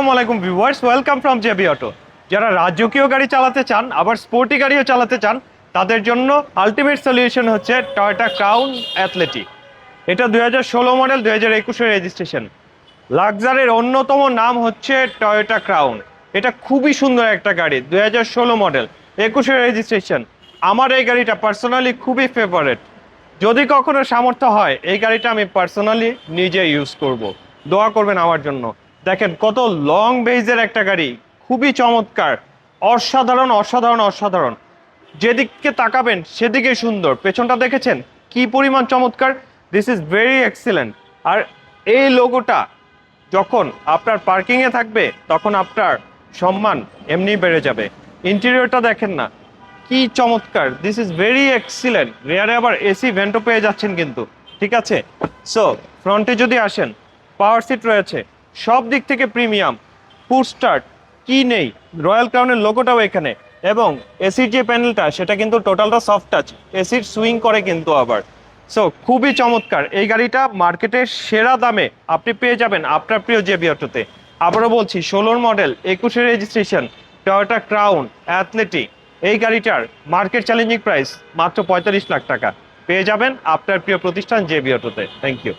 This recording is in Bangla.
আসসালামু আলাইকুম viewers, welcome from JB auto. যারা রাজকীয় গাড়ি চালাতে চান, আবার স্পোর্টি গাড়িও চালাতে চান, তাদের জন্য আলটিমেট সলিউশন হচ্ছে টয়োটা ক্রাউন অ্যাথলেটিক এটা দুই হাজার ষোলো মডেল দুই হাজার একুশের রেজিস্ট্রেশন লাক্সারের অন্যতম নাম হচ্ছে টয়োটা ক্রাউন এটা খুবই সুন্দর একটা গাড়ি, দুই হাজার ষোলো মডেল একুশের রেজিস্ট্রেশন আমার এই গাড়িটা পার্সোনালি খুবই ফেভারেট যদি কখনো সামর্থ্য হয়, এই গাড়িটা আমি পার্সোনালি নিজে ইউজ করব। দোয়া করবেন আমার জন্য। দেখেন কত লং বেজের একটা গাড়ি, খুবই চমৎকার, অসাধারণ অসাধারণ অসাধারণ। যেদিকে তাকাবেন সেদিকে সুন্দর। পেছনটা দেখেছেন? কি পরিমাণ চমৎকার। দিস ইজ ভেরি এক্সিলেন্ট আর এই লোগোটা যখন আপনার পার্কিংয়ে থাকবে, তখন আপনার সম্মান এমনি বেড়ে যাবে। ইন্টেরিয়রটা দেখেন না, কি চমৎকার। দিস ইজ ভেরি এক্সিলেন্ট রেয়ারে আবার এসি ভেন্টো পেয়ে যাচ্ছেন কিন্তু, ঠিক আছে? সো ফ্রন্টে যদি আসেন পাওয়ার সিট রয়েছে। সব দিক থেকে প্রিমিয়াম ফুড স্টার্ট, কি নেই? রয়্যাল ক্রাউনের লোগোটাও এখানে। এবং এসির যে প্যানেলটা, সেটা কিন্তু টোটালটা সফট টাচ এসির সুইং করে কিন্তু আবার। সো খুবই চমৎকার। এই গাড়িটা মার্কেটের সেরা দামে আপনি পেয়ে যাবেন আপনার প্রিয় জেবি অটোতে। আবারও বলছি, ষোলোর মডেল একুশের রেজিস্ট্রেশন টয়োটা ক্রাউন অ্যাথলেটিক এই গাড়িটার মার্কেট চ্যালেঞ্জিং প্রাইস মাত্র পঁয়তাল্লিশ লাখ টাকা। পেয়ে যাবেন আপনার প্রিয় প্রতিষ্ঠান জেবি অটোতে। Thank you